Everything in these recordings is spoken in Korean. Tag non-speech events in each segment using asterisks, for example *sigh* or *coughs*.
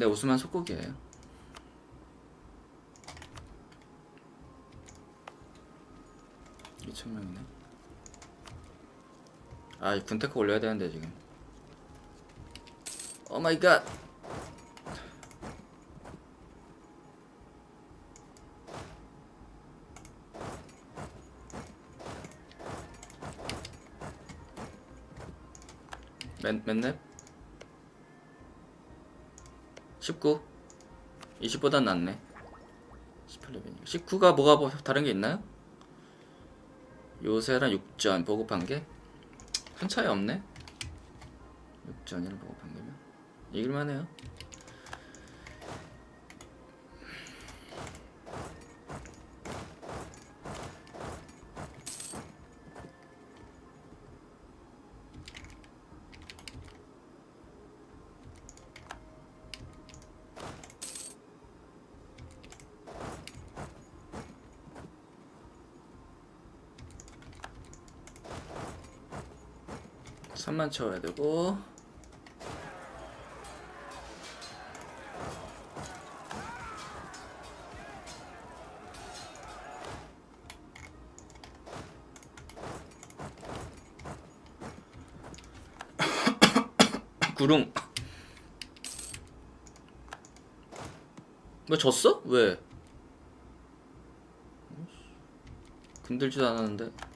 네 오스만 속국이에요. 이천 명이네. 아, 이 군테크 올려야 되는데 지금. 오 마이 갓. 맨, 맨랩? 19? 20보단 낫네 18레벨이니까 19가 뭐가 뭐 다른 게 있나요? 요새랑 6전 보급한 게? 큰 차이 없네 6전이랑 보급한 게면 이길만 해요 삼만 채워야 되고 *coughs* 구릉 왜 졌어? 왜? 금들지도 않았는데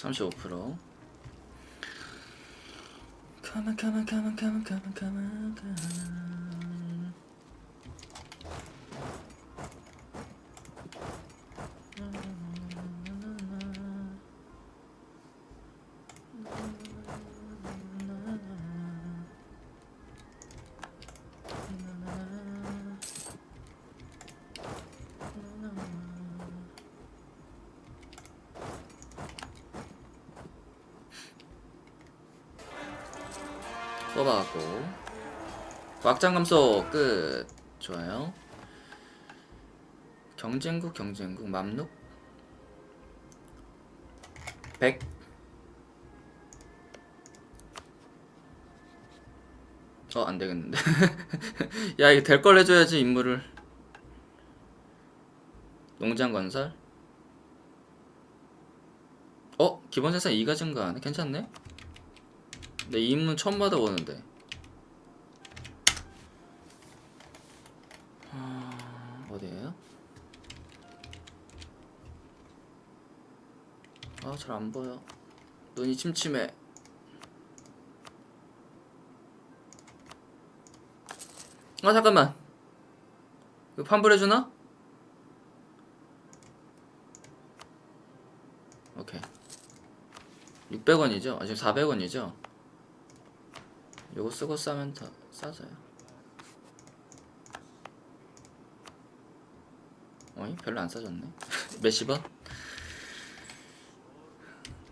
삼십오 프로. 가만 가만 가만 가만 가만 가만 가만. 뽑아갖고 꽉장 감소 끝 좋아요 경쟁국 경쟁국 맘룩 100 어, 안 되겠는데. *laughs* 야, 이거 될 걸 해줘야지, 임무를. 농장 건설. 어? 기본 생산 2가 증가하네? 괜찮네? 내 임무 처음 받아보는데. 아, 어디에요? 아, 잘 안 보여. 눈이 침침해. 아, 잠깐만. 이거 환불해주나? 오케이. 600원이죠? 아, 지금 400원이죠? 요거 쓰고 싸면 더 싸져요. 어이? 별로 안 싸졌네. *laughs* 몇십 원?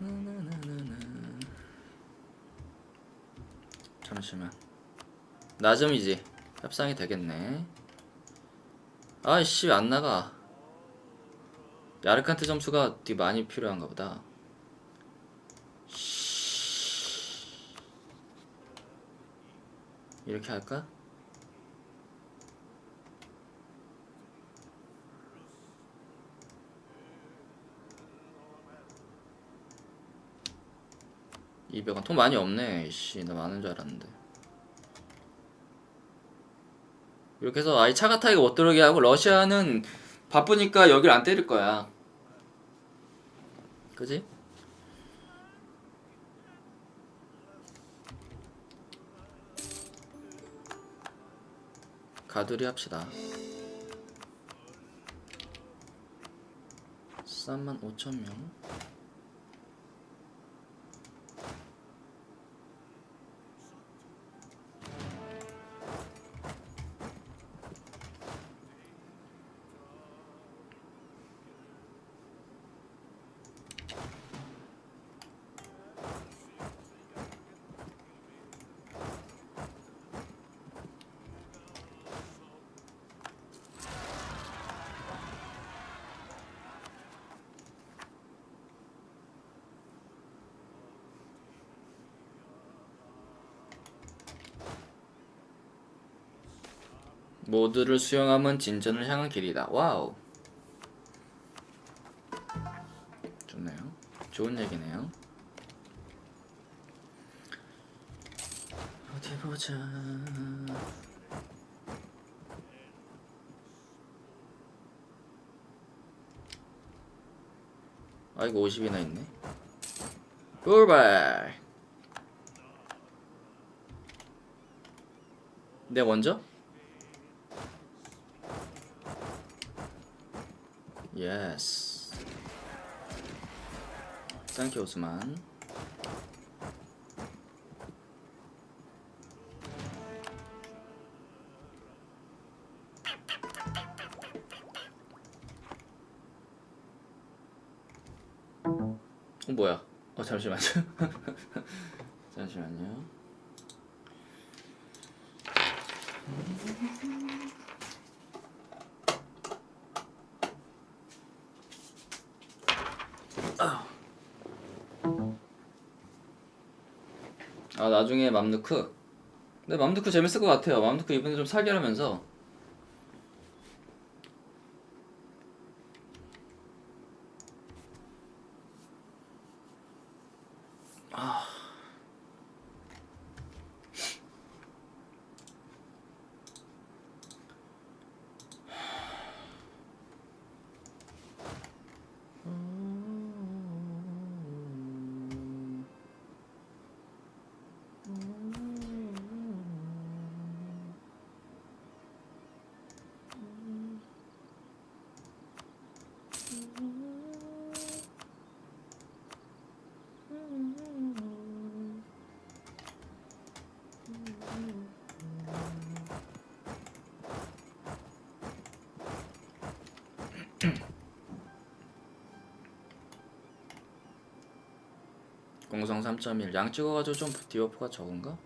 *laughs* 잠시만. 나점이지. 협상이 되겠네. 아이씨, 안 나가. 야르칸트 점수가 되게 많이 필요한가 보다. 이렇게 할까? 이백 원. 돈 많이 없네. 씨, 나 많은 줄 알았는데. 이렇게 해서 아예 차가 타기가 못 들어오게 하고 러시아는 바쁘니까 여길 안 때릴 거야. 그지? 가두리 합시다. 3만 5천 명. 모두를 수용함은 진전을 향한 길이다. 와우. 좋네요. 좋은 얘기네요. 어디 보자. 아 이거 50이나 있네. 꿀발. 내 먼저? 예스. 땡큐 오스만. 어 뭐야? 어 잠시만요. *laughs* 잠시만요. 아 나중에 맘누크? 근데 맘누크 재밌을 것 같아요. 맘누크 이번에 좀 살결하면서 공성 3.1 양 찍어가지고 좀 디오프가 적은가?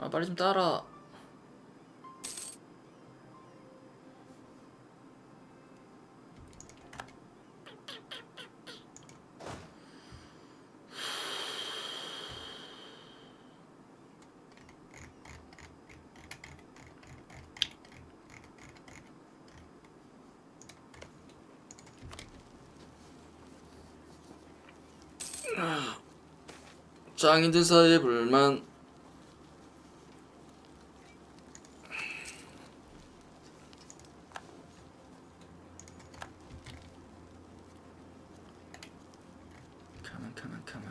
아 빨리 좀 따라 짱이들 사이의 불만. 가만 가만 가만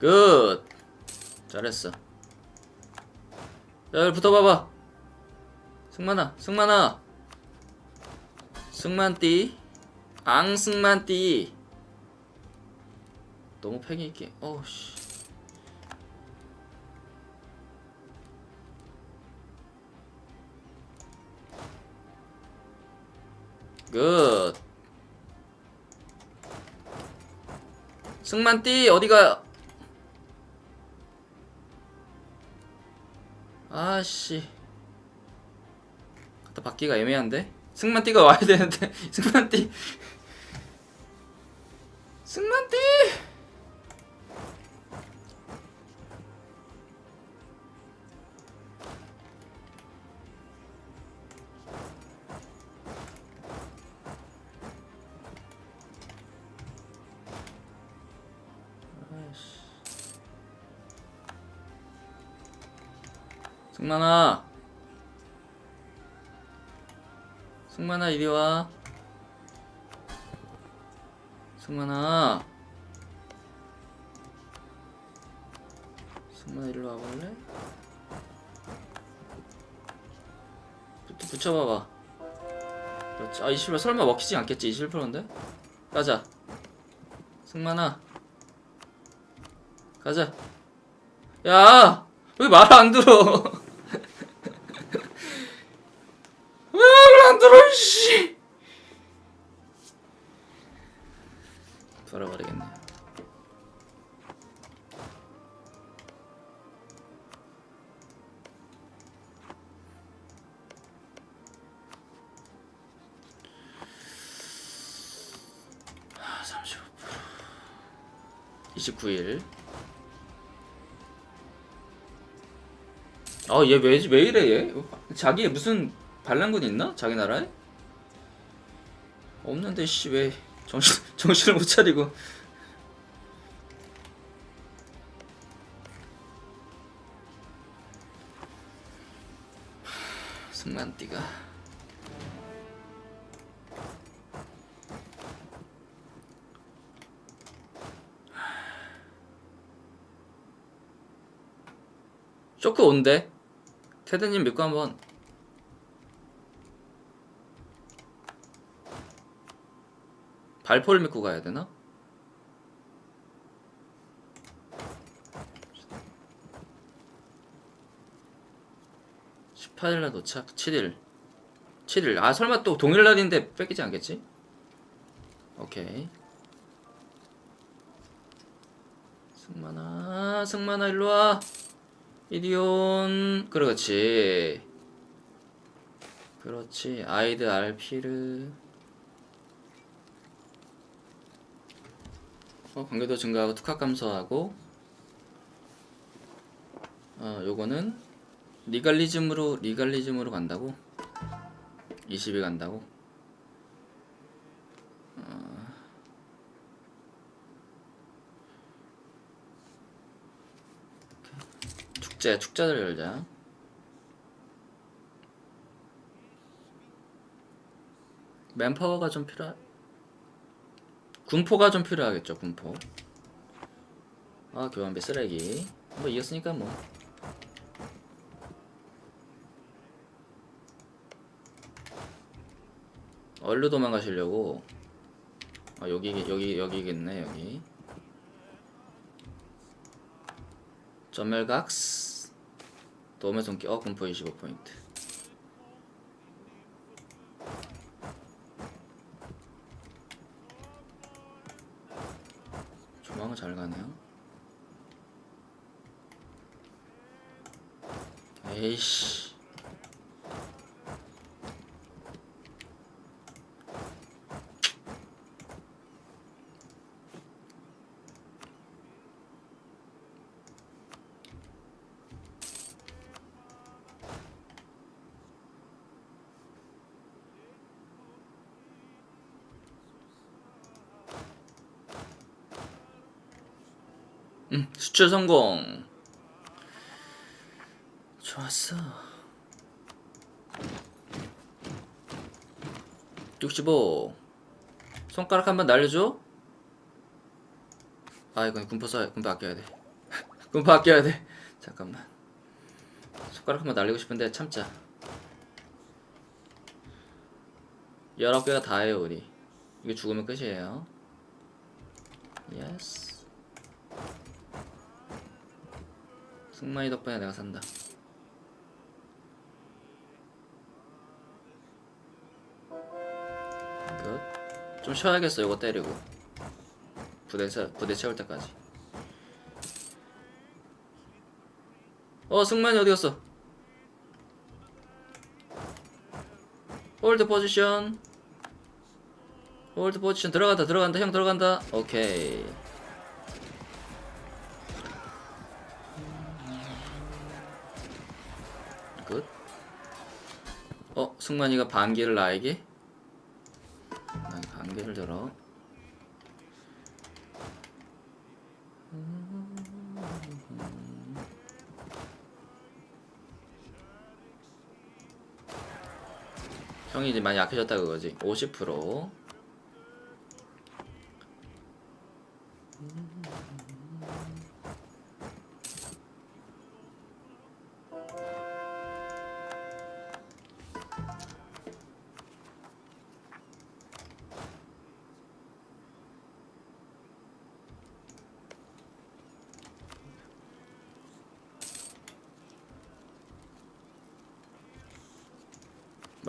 굿 잘했어 야, 여기 붙어봐봐. 승만아, 승만아. 승만띠. 앙승만띠. 너무 패기 있게. 어우, 씨. 굿. 승만띠, 어디가? 아씨. 갖다 받기가 애매한데? 승만 띠가 와야 되는데. *laughs* 승만띠 승만띠 승만아 승만아 이리 와 승만아 승만아 이리 와볼래? 붙, 붙여봐봐 그렇지 아 이실로 설마 먹히지 않겠지 이실프로인데? 가자 승만아 가자 야! 왜 말 안 들어? *laughs* 29일. 아, 얘 왜, 왜 이래, 얘? 자기에 무슨 반란군 있나? 자기 나라에? 없는데, 씨, 왜 정신, *laughs* 정신을 못 차리고. 승만띠가. 쇼크 온대. 테드님 믿고 한번. 발포를 믿고 가야 되나? (18일) 날 도착 (7일) (7일) 아 설마 또 동일 날인데 뺏기지 않겠지 오케이 승만아 승만아 일로와 이디온. 그렇지. 그렇지. 아이드 알피르. 어, 관계도 증가하고 투카 감소하고. 어 요거는 리갈리즘으로 리갈리즘으로 간다고? 20이 간다고 어. 축제 축제를 열자. 맨파워가 좀 필요하 군포가 좀 필요하겠죠 군포. 아 교환배 쓰레기. 뭐 이겼으니까 뭐. 얼른 도망가시려고. 아 여기 여기 여기겠네 여기. 점멸각스 도움의 손길 어 군포 25포인트. 조망은 잘 가네요. 에이씨 음, 수출 성공. 좋았어. 65. 손가락 한번 날려줘. 아, 이건 군포 써, 군포 아껴야 돼. *laughs* 군포 아껴야 돼. 잠깐만. 손가락 한번 날리고 싶은데 참자. 19개가 다예요, 우리. 이게 죽으면 끝이에요. 예스. 승만이 덕분에 내가 산다. 끝. 좀 쉬어야겠어. 이거 때리고. 부대 차 부대 채울 때까지. 어 승만이 어디 갔어? 홀드 포지션. 홀드 포지션 들어간다 들어간다 형 들어간다. 오케이. 어, 승만이가 반개를 나에게? 난 반개를 들어. 형이 이제 많이 약해졌다 그거지. 50%.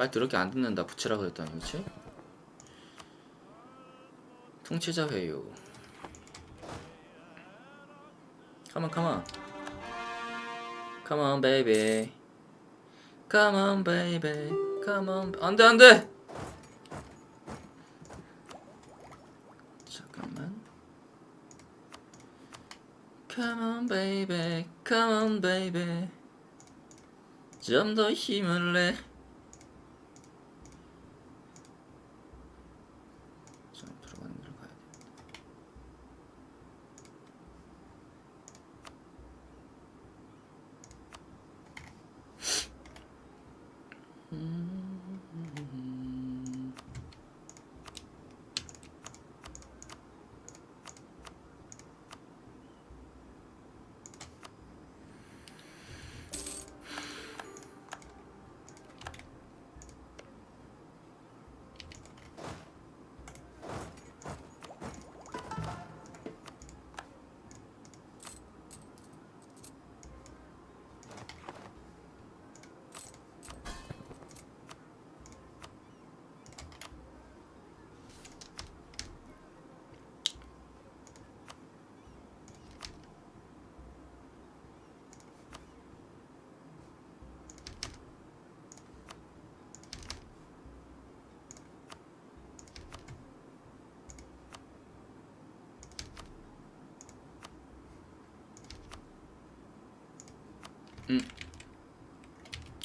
말 더럽게 안 듣는다 붙이라고 그랬더니 그렇지? 통치자 회유 on baby Come on baby Come on 안돼 안돼 잠깐만 baby Come on baby 좀더 힘을 내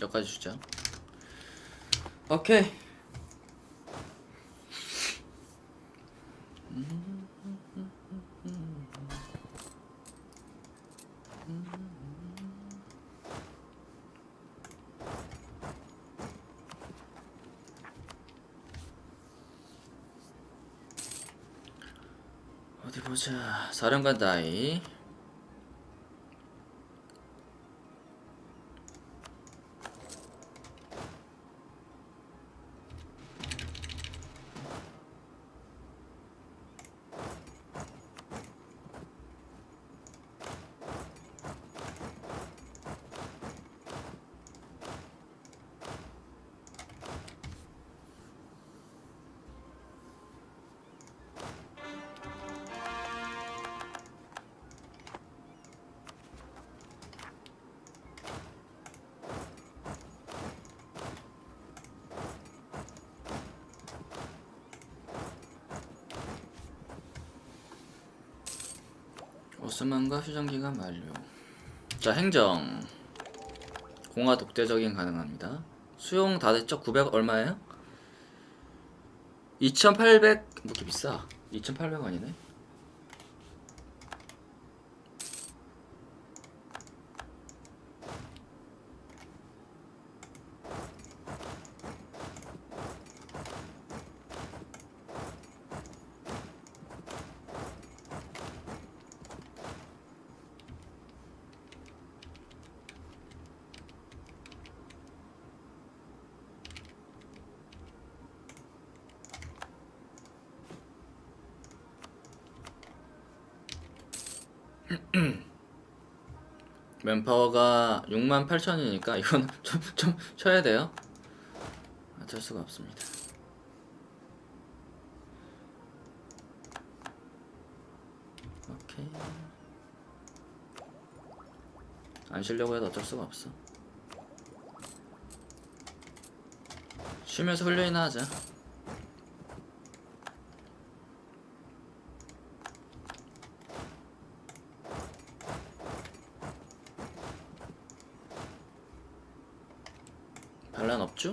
여기까지 주자. 오케이. 어디 보자. 사령관 다이. 오스만과 휴전 기간 만료. 자 행정. 공화 독재적인 가능합니다. 수용 다 됐죠? 900 얼마예요? 2,800 뭐 이렇게 비싸? 2,800원이네. 맨파워가 68,000이니까 이건 *laughs* 좀, 좀 쳐야 돼요. 어쩔 수가 없습니다. 오케이. 안 쉬려고 해도 어쩔 수가 없어. 쉬면서 훈련이나 하자. 반란 없죠?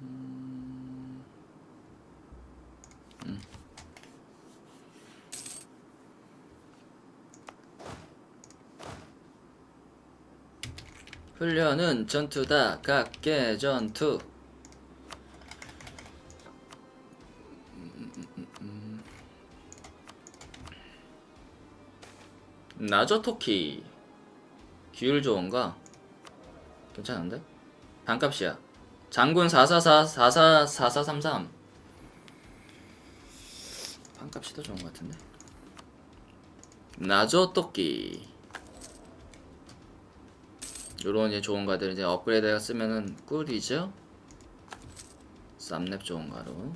음. 음. 훈련은 전투다. 각계 전투. 나저 토끼 규율 좋은가? 괜찮은데? 반값이야. 장군 444 44 4433 반값이 더 좋은 것 같은데. 나저 토끼 요런 이제 좋은 가들 이제 업그레이드가 쓰면은 꿀이죠? 쌈랩 좋은 가루.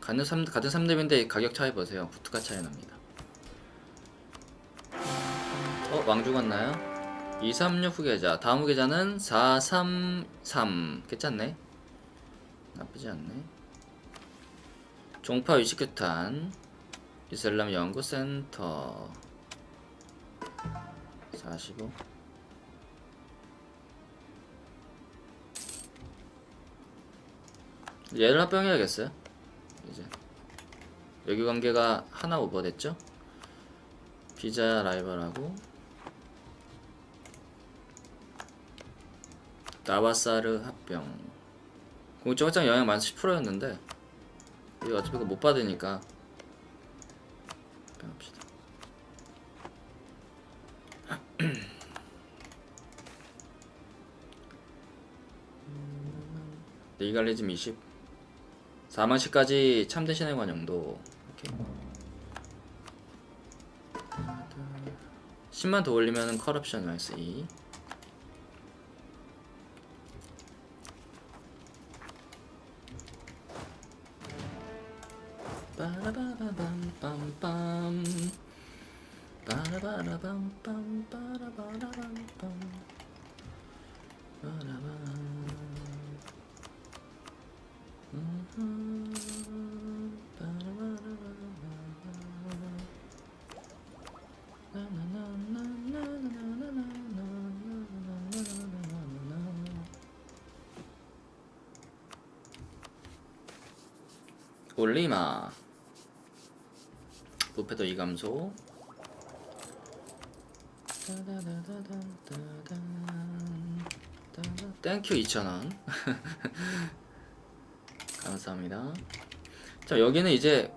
같은 3, 같은 3렙인데 가격 차이 보세요. 부트가 차이 납니다. 어? 왕 죽었나요? 236 후계자. 다음 후계자는 433 괜찮네. 나쁘지 않네. 종파 위치큐탄. 이슬람 연구센터 45 얘를 합병해야겠어요? 이제. 여기 관계가 하나 오버됐죠? 비자 라이벌하고 나와사르 합병. 공적 확장 영향 만 10%였는데 이거 어차피 못 받으니까. 합시다 리갈리즘 20 4만시까지 참된 신의 관영도. 오케이. 10만 더 올리면 커럽션 마이너스 2 빠라바라밤빰빰 올리마. 부패도 이감소 땡큐 2,000원 감사합니다 자 여기는 이제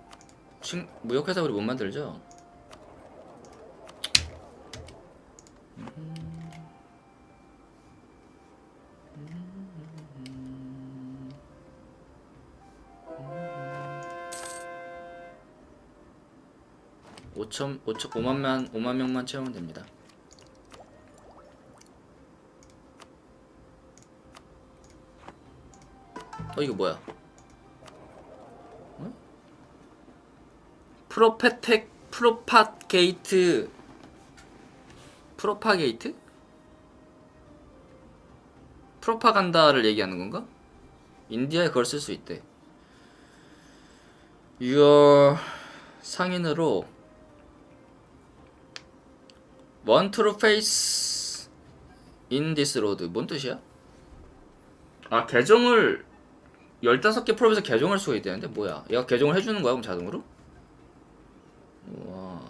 신- 무역회사 우리 못 만들죠 오천 5천 5만만 5만 명만 채우면 됩니다. 어 이거 뭐야? 어? 프로페텍 프로팟 게이트 프로파 게이트? 프로파간다를 얘기하는 건가? 인디아에 그걸 쓸 수 있대. Your 상인으로 One true face in this road 뭔 뜻이야? 아 계정을 15개 프로에서 계정할 수가 있다는데 뭐야 얘가 계정을 해주는 거야 그럼 자동으로? 우와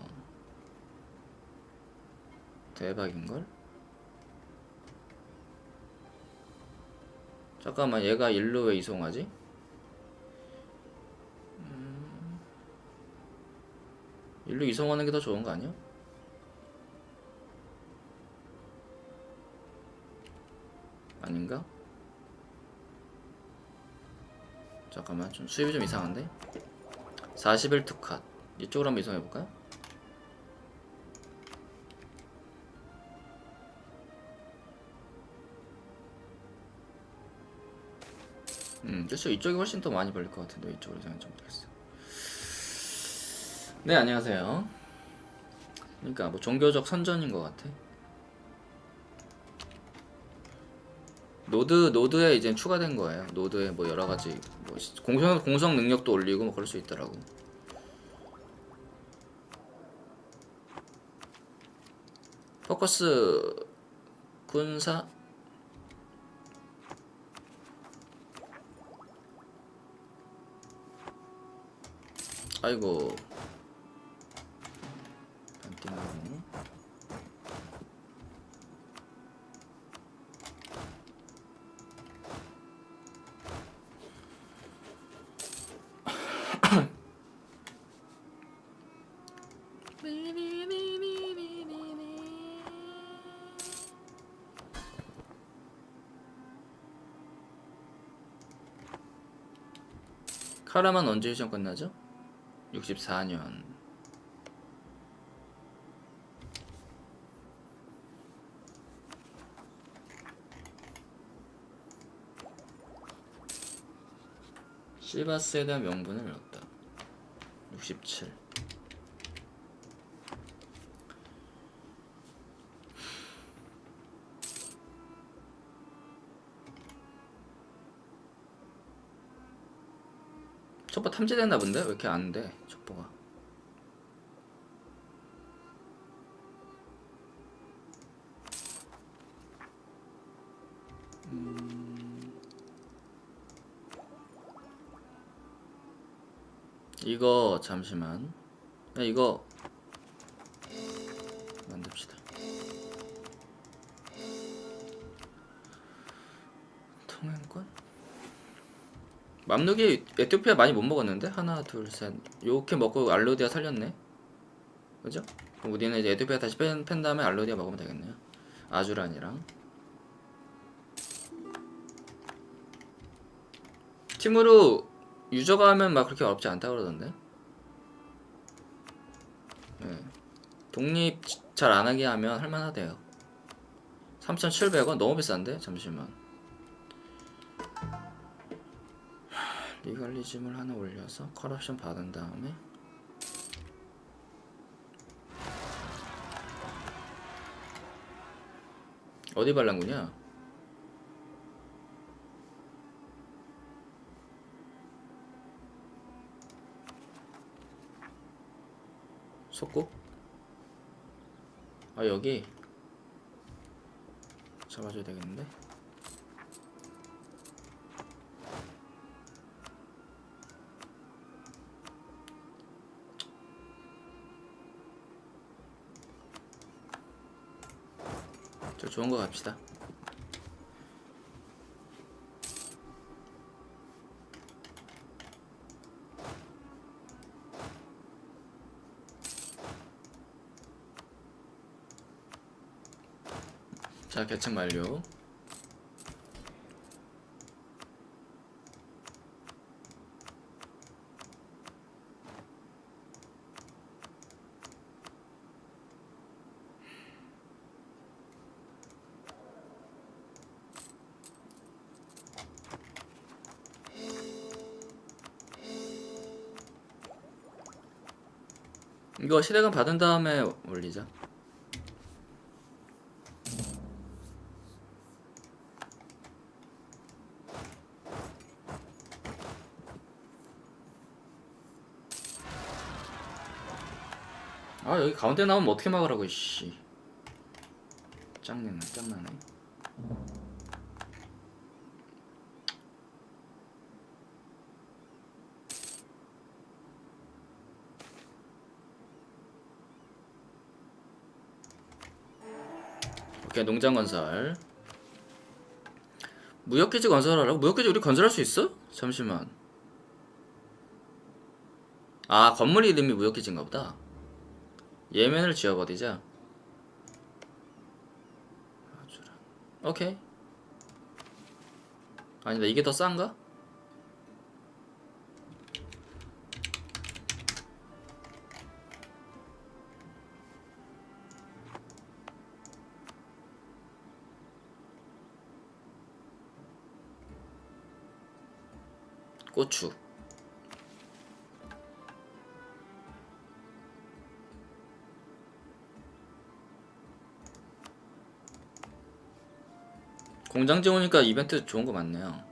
대박인걸? 잠깐만 얘가 일로 왜 이송하지? 음, 일로 이송하는 게 더 좋은 거 아니야? 아닌가? 잠깐만 좀 수입이 좀 이상한데 41 투컷 이쪽으로 한번 이송해 볼까요? 음, 글쎄 이쪽이 훨씬 더 많이 벌릴 것 같은데 이쪽으로 이상한지 모르겠어. 네 안녕하세요. 그러니까 뭐 종교적 선전인 것 같아. 노드 노드에 이제 추가된 거예요. 노드에 뭐 여러 가지 뭐 시- 공성 공성 능력도 올리고 뭐 그럴 수 있더라고. 포커스 군사 아이고 반띵하네. 카라만 언제 휴전 끝나죠? 64년. 시바스에 대한 명분을 외웠다 67 첩보 탐지됐나 본데? 왜 이렇게 안 돼? 첩보가. 음. 이거 잠시만. 야, 이거 맘누기 에티오피아 많이 못 먹었는데? 하나 둘셋. 요렇게 먹고 알로디아 살렸네. 그죠? 그럼 우리는 이제 에티오피아 다시 뺀, 뺀 다음에 알로디아 먹으면 되겠네요. 아주란이랑. 팀으로 유저가 하면 막 그렇게 어렵지 않다 그러던데? 네. 독립 잘 안 하게 하면 할만하대요. 3,700원? 너무 비싼데? 잠시만 리걸리즘을 하나 올려서 커럽션 받은 다음에 어디 발란구냐? 속고? 아 여기 잡아줘야 되겠는데? 좋은 거 갑시다. 자, 개척 완료. 이거 시대감 받은 다음에 올리자. 아 여기 가운데 나오면 어떻게 막으라고 씨. 짱나네 짱나네. 오케이 농장 건설. 무역기지 건설하라고? 무역기지 우리 건설할 수 있어? 잠시만. 아 건물 이름이 무역기지인가 보다. 예면을 지어버리자. 오케이. 아니다 이게 더 싼가? 고추. 공장 지오니까 이벤트 좋은 거 많네요.